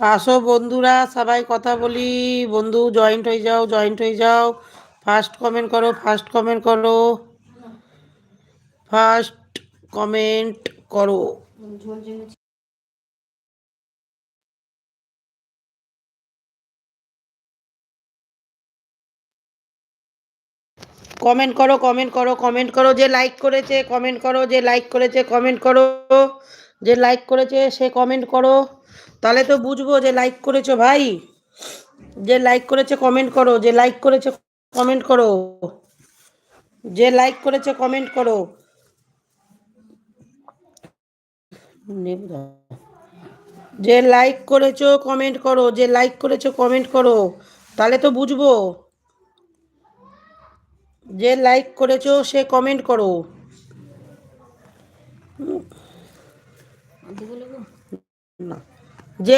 আসো বন্ধুরা, সবাই কথা বলি। বন্ধু জয়েন্ট হয়ে যাও জয়েন্ট হয়ে যাও। ফার্স্ট কমেন্ট করো ফার্স্ট কমেন্ট করো। ফার্স্ট কমেন্ট করো। কমেন্ট করো কমেন্ট করো কমেন্ট করো। যে লাইক করেছে কমেন্ট করো। যে লাইক করেছে কমেন্ট করো। যে লাইক করেছে, সে কমেন্ট করো। তাহলে তো বুঝব যে লাইক করেছ ভাই। যে লাইক করেছে কমেন্ট করো। যে লাইক করেছে কমেন্ট করো। যে লাইক করেছে কমেন্ট করো। যে লাইক করেছ কমেন্ট করো। যে লাইক করেছ কমেন্ট করো। তাহলে তো বুঝব। যে লাইক করেছ, সে কমেন্ট করো। যে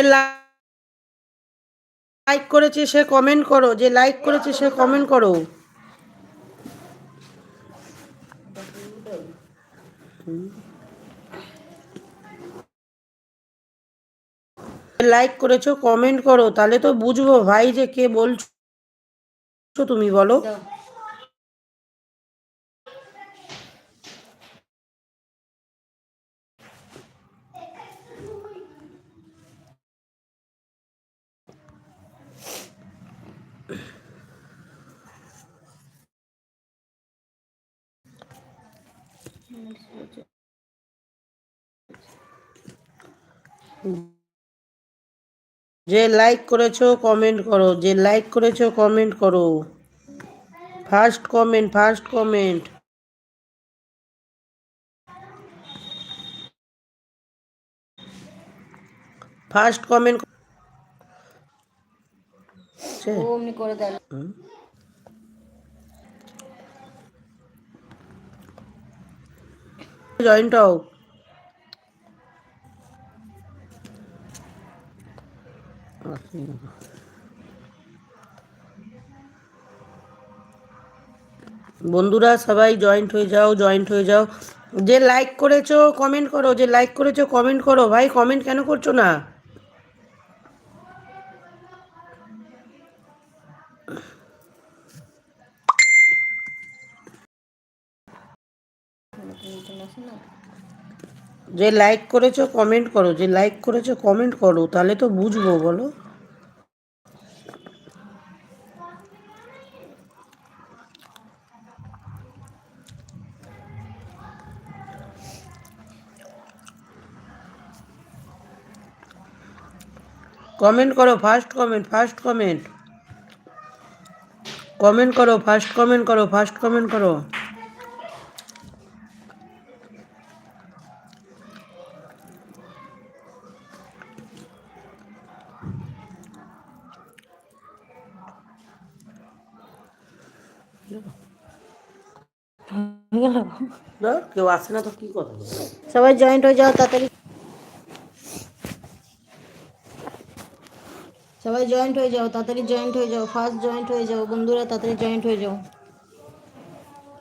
লাইক করেছে সে কমেন্ট করো, যে লাইক করেছে সে কমেন্ট করো। লাইক করেছ কমেন্ট করো, তাহলে তো বুঝব ভাই যে কে বলছো তুমি, বলো। যে লাইক করেছ কমেন্ট করো। যে লাইক করেছ কমেন্ট করো। First comment first comment first comment অমনি করে জয়েন্ট হও। বন্ধুরা, সবাই জয়েন্ট হয়ে যাও জয়েন্ট হয়ে যাও। যে লাইক করেছ কমেন্ট করো। যে লাইক করেছ কমেন্ট করো। ভাই কমেন্ট কেন করছ না? যে লাইক করেছ কমেন্ট করো। যে লাইক করেছ কমেন্ট করো, তাহলে তো বুঝব, বলো। কমেন্ট করো first comment first comment comment করো ফার্স্ট কমেন্ট করো ফার্স্ট কমেন্ট করো। কেউ আসে না, তো কি কথা? সবাই জয়েন্ট হয়ে যাও, তাড়াতাড়ি। সবাই জয়েন্ট হয়ে যাও, তাড়াতাড়ি জয়েন্ট হয়ে যাও। ফার্স্ট জয়েন্ট হয়ে যাও, বন্ধুরা, তাড়াতাড়ি জয়েন্ট হয়ে যাও।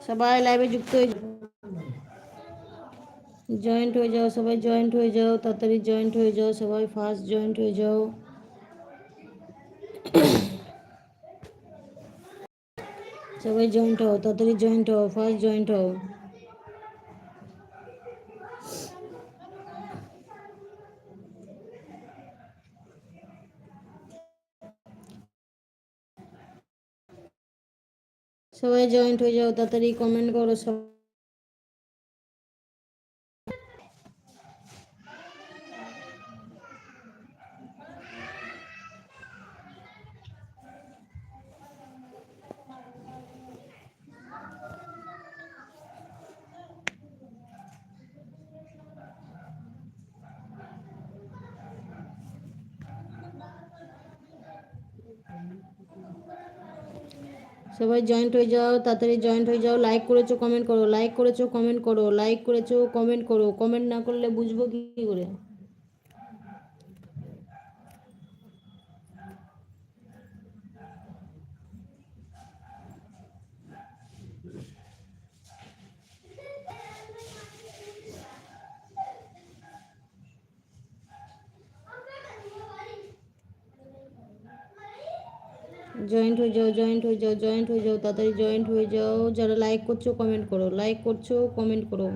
সবাই লাইভে যুক্ত হয়ে যাও। জয়েন্ট হয়ে যাও, সবাই জয়েন্ট হয়ে যাও, তাড়াতাড়ি জয়েন্ট হয়ে যাও, সবাই ফার্স্ট জয়েন্ট হয়ে যাও। সবাই জয়েন্ট হও, তাড়াতাড়ি জয়েন্ট হও ফার্স্ট জয়েন্ট হও। সবাই জয়েন্ট হয়ে যাও তাড়াতাড়ি কমেন্ট করো সব সবাই জয়েন্ট হয়ে যাও, তাড়াতাড়ি জয়েন্ট হয়ে যাও। লাইক করেছ কমেন্ট করো। লাইক করেছ কমেন্ট করো। লাইক করেছ কমেন্ট করো। কমেন্ট না করলে বুঝব কী করে? জয়েন্ট হয়ে যাও জয়েন্ট হয়ে যাও জয়েন্ট হয়ে যাও, তাড়াতাড়ি জয়েন্ট হয়ে যাও। যারা লাইক করছ কমেন্ট করো। লাইক করছ কমেন্ট করো।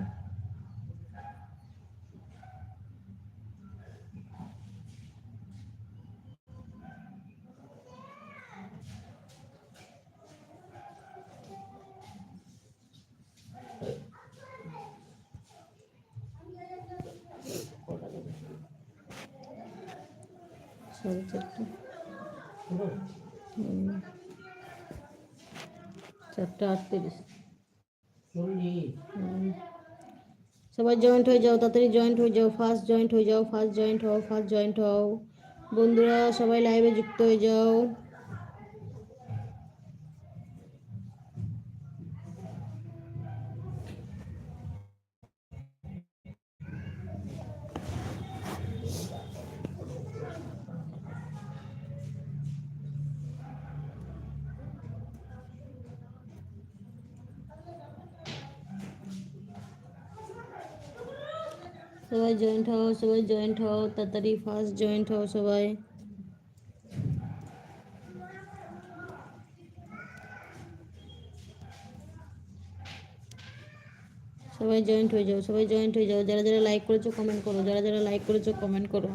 আটত্রিশ সবাই জয়েন্ট হয়ে যাও তাড়াতাড়ি জয়েন্ট হয়ে যাও ফার্স্ট জয়েন্ট হয়ে যাও ফার্স্ট জয়েন্ট হও ফার্স্ট জয়েন্ট হও। বন্ধুরা সবাই লাইভে যুক্ত হয়ে যাও। সবাই জয়েন্ট হও, সবাই জয়েন্ট হও, তাড়াতাড়ি ফার্স্ট জয়েন্ট হও সবাই। সবাই জয়েন্ট হয়ে যাও, সবাই জয়েন্ট হয়ে যাও, যারা যারা লাইক করেছ কমেন্ট করো, যারা যারা লাইক করেছ কমেন্ট করো।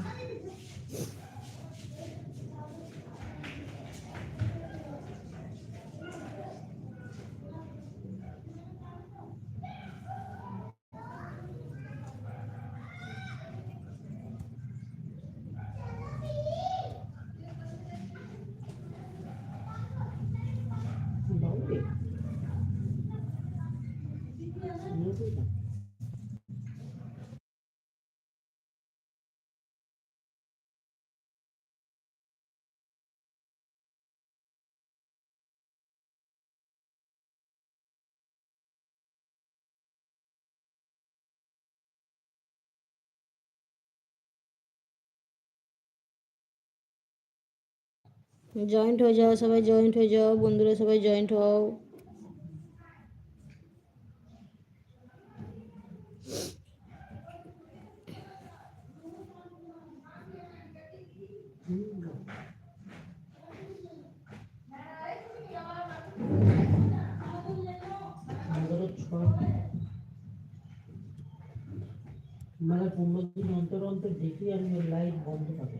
জয়েন্ট হয়ে যাও, সবাই জয়েন্ট হয়ে যাও, বন্ধুরা সবাই জয়েন্ট হও। মানে পনেরো দিন অন্তর অন্তর দেখি আমি লাইট বন্ধ থাকে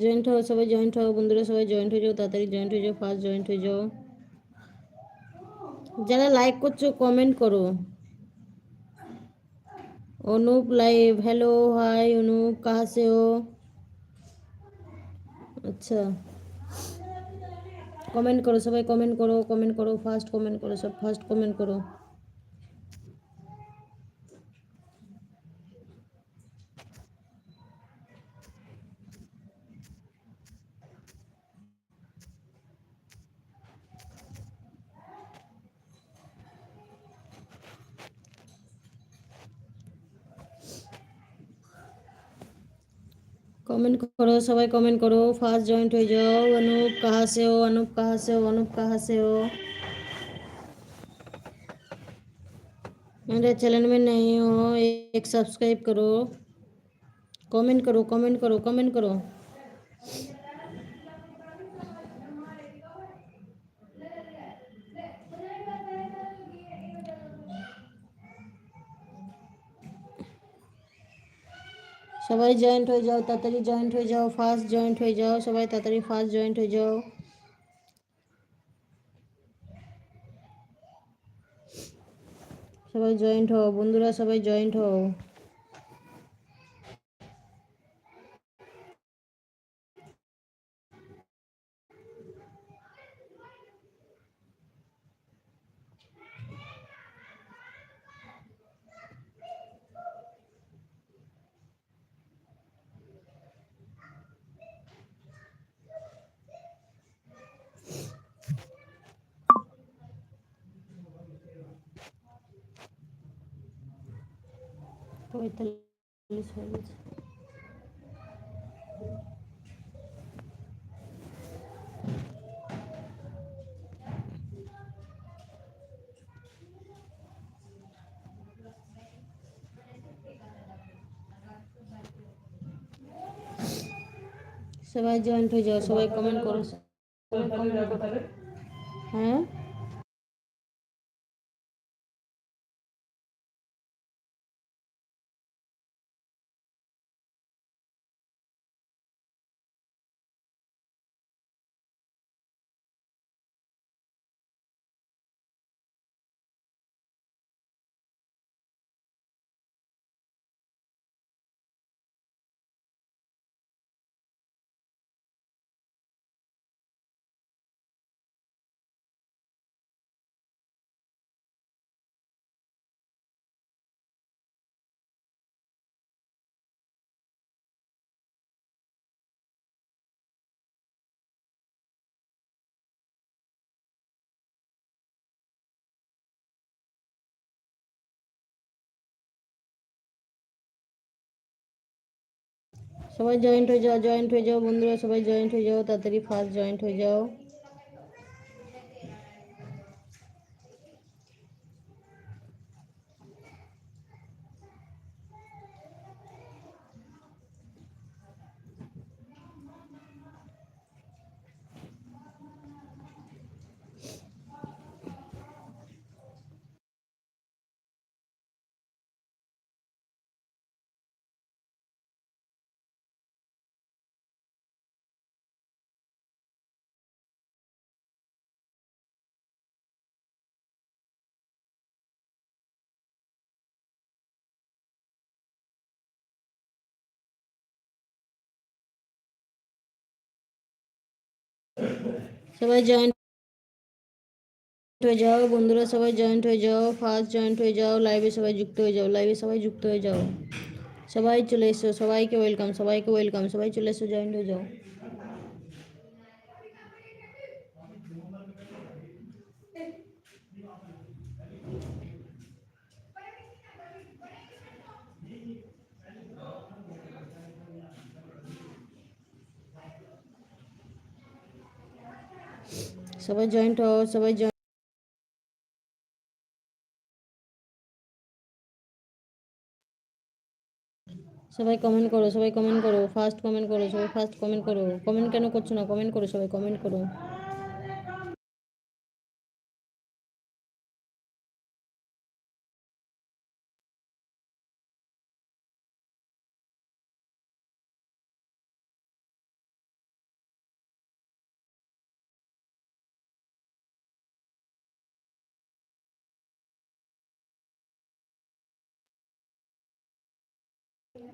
জয়েন্ট হও সবাই জয়েন্ট হও বন্ধুরা সবাই জয়েন্ট হয়ে যাও তাড়াতাড়ি জয়েন্ট হয়ে যাও ফার্স্ট জয়েন্ট হয়ে যাও যারা লাইক করছো কমেন্ট করো Anup live hello hi Anup कहाँ से हो अच्छा কমেন্ট করো সবাই কমেন্ট করো কমেন্ট করো ফার্স্ট কমেন্ট করো সব ফার্স্ট কমেন্ট করো कमेंट करो सबाई कमेंट करो फास्ट जॉइंट हो जाओ अनूप कहाँ से हो अनूप कहाँ से हो अनूप कहाँ से हो मेरे चैनल में नहीं हो, एक सब्सक्राइब करो। कमेंट करो कमेंट करो कमेंट करो। সবাই জয়েন্ট হয়ে যাও, তাড়াতাড়ি জয়েন্ট হয়ে যাও ফার্স্ট জয়েন্ট হয়ে যাও, সবাই তাড়াতাড়ি ফার্স্ট জয়েন্ট হয়ে যাও। সবাই জয়েন্ট হও, বন্ধুরা সবাই জয়েন্ট হও পঁয়তাল্লিশ হয়ে গেছে সবাই জয়েন্ট হয়ে যাও সবাই কমেন্ট করো সবাই comment করো। হ্যাঁ সবাই জয়েন্ট হয়ে যাও জয়েন্ট হয়ে যাও বন্ধুরা, সবাই জয়েন্ট হয়ে যাও, তাড়াতাড়ি ফার্স্ট জয়েন্ট হয়ে যাও। সবাই জয়েন্ট হয়ে যাও বন্ধুরা সবাই জয়েন্ট হয়ে যাও ফার্স্ট জয়েন্ট হয়ে যাও লাইভে সবাই যুক্ত হয়ে যাও লাইভে সবাই যুক্ত হয়ে যাও সবাই চলে এসো সবাইকে ওয়েলকাম সবাইকে ওয়েলকাম সবাই চলে এসো জয়েন্ট হয়ে যাও সবাই জয়েন্ট হও সবাই জয়েন্ট সবাই কমেন্ট করো সবাই কমেন্ট করো ফার্স্ট কমেন্ট করো সবাই ফার্স্ট কমেন্ট করো কমেন্ট কেন করছো না কমেন্ট করো সবাই কমেন্ট করো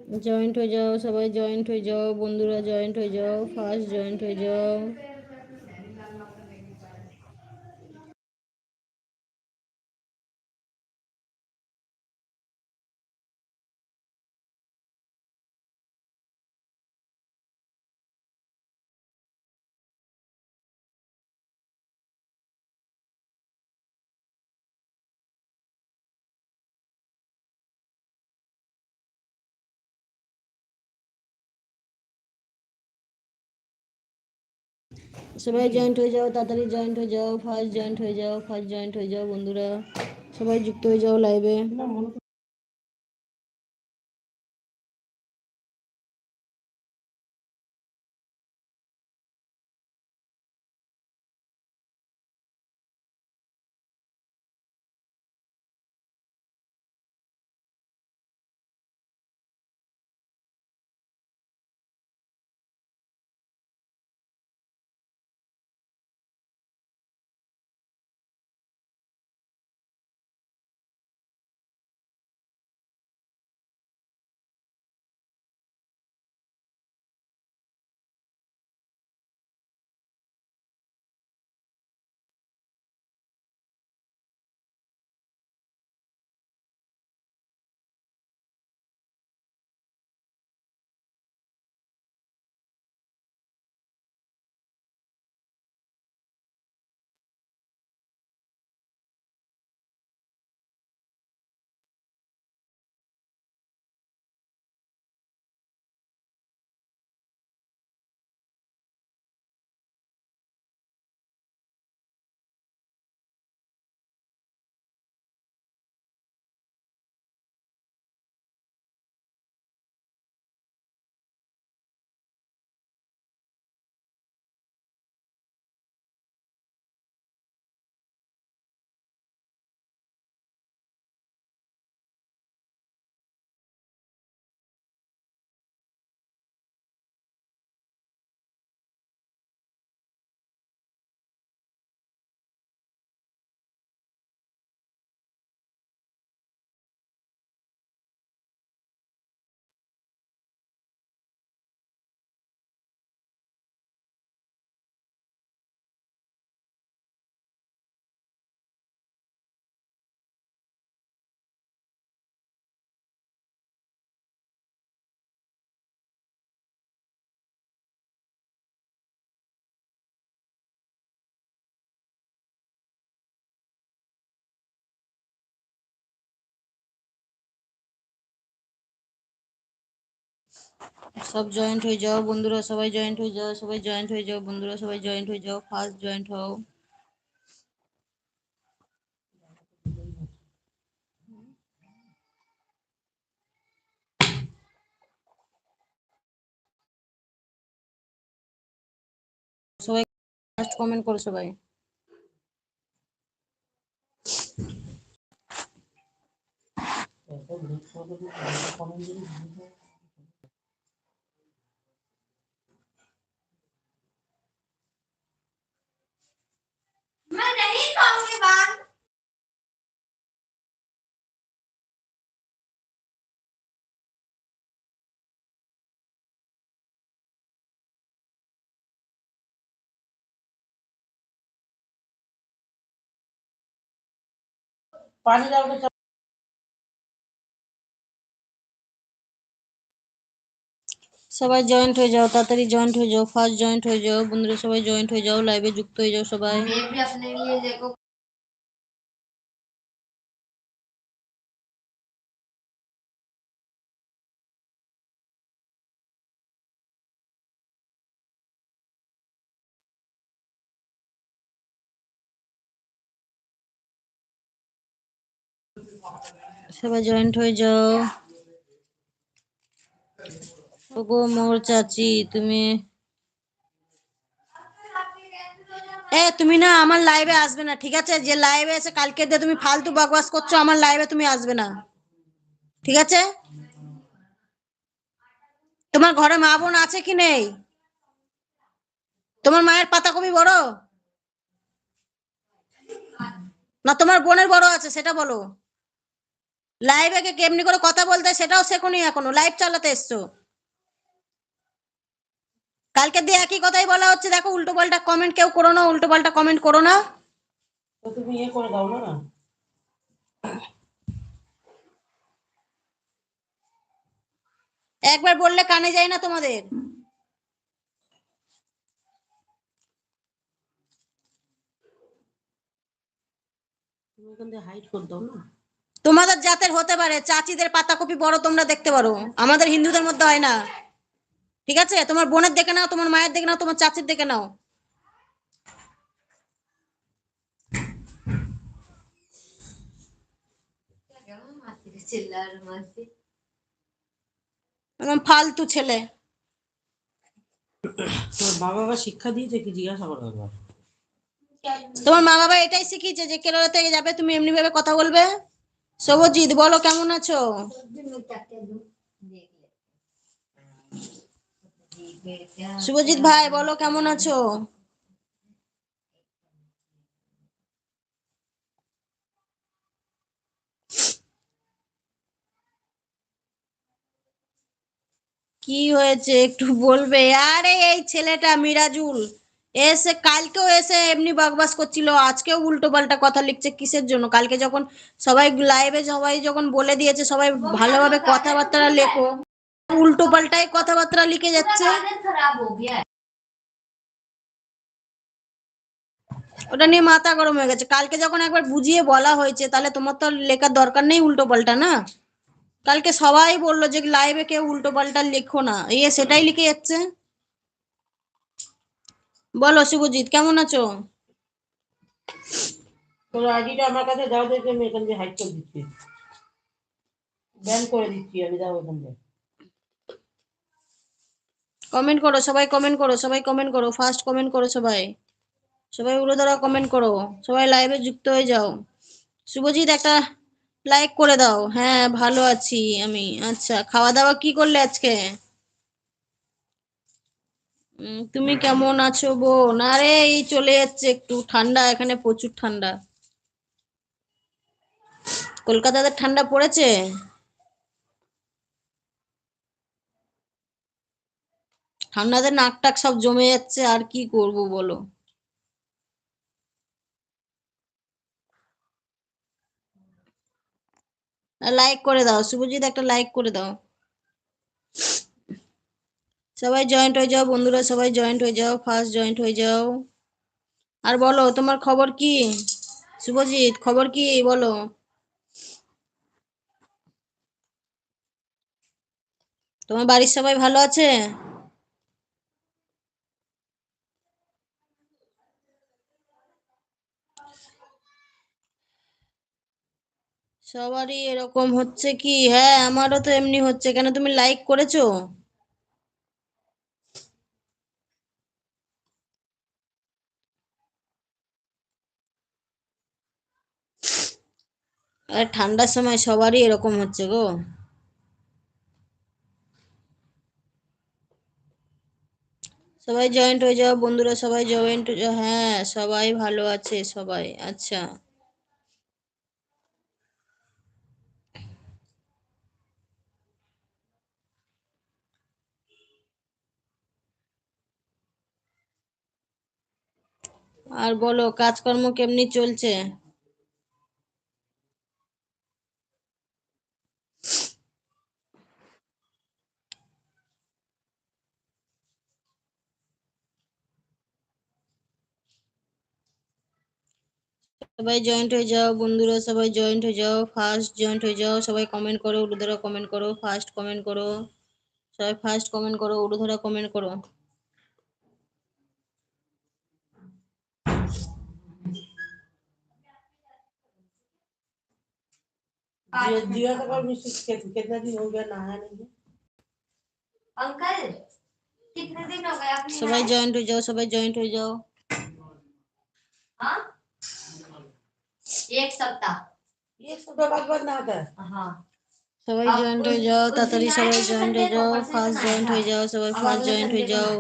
জয়েন্ট হয়ে যাও, সবাই জয়েন্ট হয়ে যাও, বন্ধুরা জয়েন্ট হয়ে যাও ফার্স্ট জয়েন্ট হয়ে যাও। সবাই জয়েন্ট হয়ে যাও, তাড়াতাড়ি জয়েন্ট হয়ে যাও ফার্স্ট জয়েন্ট হয়ে যাও ফার্স্ট জয়েন্ট হয়ে যাও, বন্ধুরা। সবাই যুক্ত হয়ে যাও লাইভে সব জয়েন্ট হয়ে যাও বন্ধুরা সবাই জয়েন্ট হয়ে যাও সবাই জয়েন্ট হয়ে যাও বন্ধুরা সবাই জয়েন্ট হয়ে যাও ফার্স্ট জয়েন্ট হও সবাই ফার্স্ট কমেন্ট করো সবাই এত লিখ করে দিই কমেন্ট পানি তো সবাই জয়েন্ট হয়ে যাও তাড়াতাড়ি জয়েন্ট হয়ে যাও ফার্স্ট জয়েন্ট হয়ে যাও। বন্ধুরা সবাই জয়েন্ট হয়ে যাও লাইভে যুক্ত হয়ে যাও সবাই। সবাই জয়েন্ট হয়ে যাও। ওগো মোর চাচি, তুমি এ, তুমি না আমার লাইভে আসবে না, ঠিক আছে? যে লাইভে এসে কালকে দিয়ে তুমি ফালতু বকবাস করছ, আমার লাইভে তুমি আসবে না। ঠিক আছে? তোমার ঘরে মা বোন আছে কি নেই? তোমার মায়ের পাতা কবি বড়? না, তোমার বোনের বড় আছে, সেটা বলো। লাইভে কে কেমনি করে কথা বলতে সেটাও শেখনি এখনও। লাইভ চালাতে এসছো। কালকে দিয়ে একই কথাই বলা হচ্ছে। দেখো উল্টো পাল্টা কমেন্ট কেউ করো না উল্টো পাল্টা কমেন্ট করো না। তুমি ইয়ে করে দাও না একবার বললে কানে যায় না তোমাদের। তুমি হাইট করে দাও না। তোমাদের জাতের হতে পারে চাচিদের পাতাকপি বড় তোমরা দেখতে পারো। আমাদের হিন্দুদের মধ্যে হয় না। ঠিক আছে? তোমার বোনের দেখে নাও তোমার মায়ের দেখে নাও তোমার চাচির দেখে নাও। একদম ফালতু ছেলে। তোর বাবা শিক্ষা দিয়েছে কি? জিজ্ঞাসা করো তোমার মা বাবা এটাই শিখিয়েছে যে কেরলা থেকে যাবে তুমি এমনি ভাবে কথা বলবে। সবজিৎ বলো কেমন আছো? শুভজিৎ ভাই, বলো কেমন আছো? কি হয়েছে একটু বলবে? আরে, এই ছেলেটা মিরাজুল। এসে, কালকেও এসে এমনি বকবাস করছিল, আজকেও উল্টো পাল্টা কথা লিখছে কিসের জন্য? কালকে যখন সবাই লাইভে সবাই যখন বলে দিয়েছে, সবাই ভালোভাবে কথাবার্তা লেখো। উল্টো পাল্টাই কথাবার্তা লিখে যাচ্ছে। ওটা নিয়ে মাথা গরম হয়ে গেছে। কালকে যখন একবার বুঝিয়ে বলা হয়েছে, তাহলে তোমার তো লেখার দরকার নেই উল্টো পাল্টা, না? কালকে সবাই বলল যে লাইভে কেউ উল্টো পাল্টা লেখো না। ইয়ে সেটাই লিখে যাচ্ছে। বলো শুভজিৎ কেমন আছো? তোর আইডিটা আমার কাছে দাও দেখে আমি এখান থেকে হাইট করে দিচ্ছি। ব্যান করে দিচ্ছি আমি দাও এখান থেকে কমেন্ট করো সবাই কমেন্ট করো সবাই কমেন্ট করো ফার্স্ট কমেন্ট করো সবাই। সবাই উড়ো দ্বারা কমেন্ট করো। সবাই লাইভে যুক্ত হয়ে যাও। শুভজিৎ একটা লাইক করে দাও। হ্যাঁ ভালো আছি আমি। আচ্ছা খাওয়া দাওয়া কি করলে আজকে? তুমি কেমন আছো বোন? আরে, এই চলে যাচ্ছে একটু ঠান্ডা, এখানে প্রচুর ঠান্ডা। কলকাতাতে ঠান্ডা পড়েছে? ঠান্ডাতে নাক টাক সব জমে যাচ্ছে, আর কি করব বলো? লাইক করে দাও, শুভজিৎ একটা লাইক করে দাও। সবাই জয়েন্ট হয়ে যাও, বন্ধুরা সবাই জয়েন্ট হয়ে যাও ফার্স্ট জয়েন্ট হয়ে যাও। আর বলো, তোমার খবর কি? শুভজিৎ, খবর কি? বলো। তোমার বাড়ির সবাই ভালো আছে? সবারই এরকম হচ্ছে কি? হ্যাঁ আমারও তো এমনি হচ্ছে। কেন তুমি লাইক করেছ? আর ঠান্ডার সময় সবারই এরকম হচ্ছে গো। সবাই জয়েন্ট হয়ে যাও বন্ধুরা, সবাই জয়েন্ট হয়ে হ্যাঁ সবাই ভালো আছে, সবাই। আচ্ছা। আর বলো, কাজকর্ম কেমনি চলছে? সবাই জয়েন্ট হয়ে যাও বন্ধুরা সবাই জয়েন্ট হয়ে যাও ফার্স্ট জয়েন্ট হয়ে যাও সবাই কমেন্ট করো উড়ুধরা কমেন্ট করো ফার্স্ট কমেন্ট করো সবাই ফার্স্ট কমেন্ট করো উড়ুধরা কমেন্ট করো जिया जिया का कल मिस्टेक कित- कितना दिन हो गया नहाया नहीं अंकल कितने दिन हो गए आपने সবাই জয়েন্ট হয়ে যাও সবাই জয়েন্ট হয়ে એક સપ્તાહ એક સપ્તાહ બાદ બાદ ના હતા હા সবাই জয়েন্ট হয়ে যাও তাড়াতাড়ি সবাই জয়েন্ট হয়ে যাও ফার্স্ট জয়েন্ট হয়ে যাও সবাই ফার্স্ট জয়েন্ট হয়ে যাও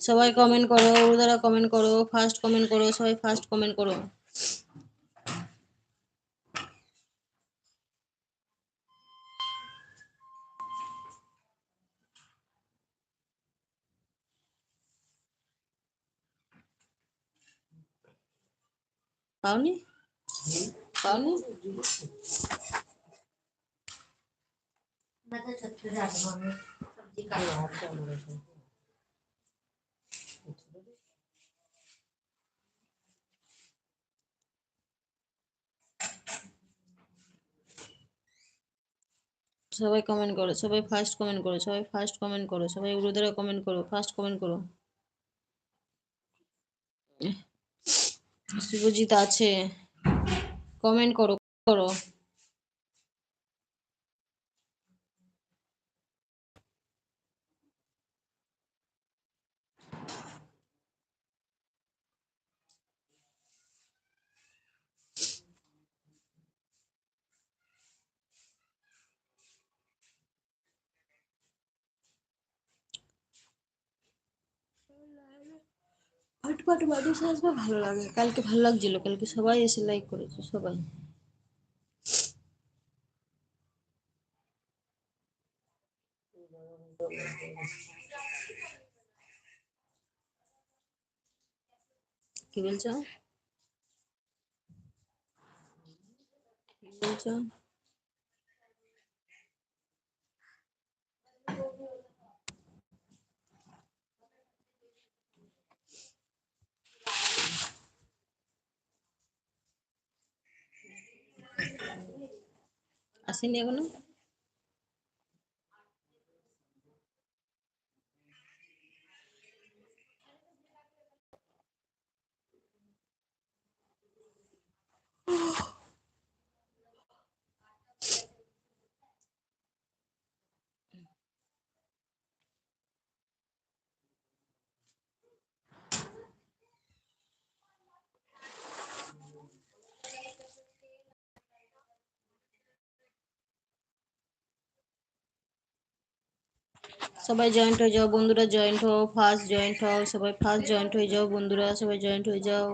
সবাই কমেন্ট করো উরুদারা কমেন্ট করো ফার্স্ট কমেন্ট করো সবাই ফার্স্ট কমেন্ট করো পাওনি সবাই কমেন্ট করো সবাই ফার্স্ট কমেন্ট করো সবাই ফার্স্ট কমেন্ট করো সবাই উড়ুদারা কমেন্ট করো ফার্স্ট কমেন্ট করো। শুভজিৎ আছে। কমেন্ট করো করো। আসবে, ভালো লাগে। কালকে ভালো লাগছিল, কালকে সবাই এসে লাইক করেছে, সবাই। কি বলছো? কি বলছো? আসেনি এখনও সবাই জয়েন্ট হয়ে যাও, বন্ধুরা জয়েন্ট হও ফার্স্ট জয়েন্ট হও, সবাই ফার্স্ট জয়েন্ট হয়ে যাও, বন্ধুরা সবাই জয়েন্ট হয়ে যাও।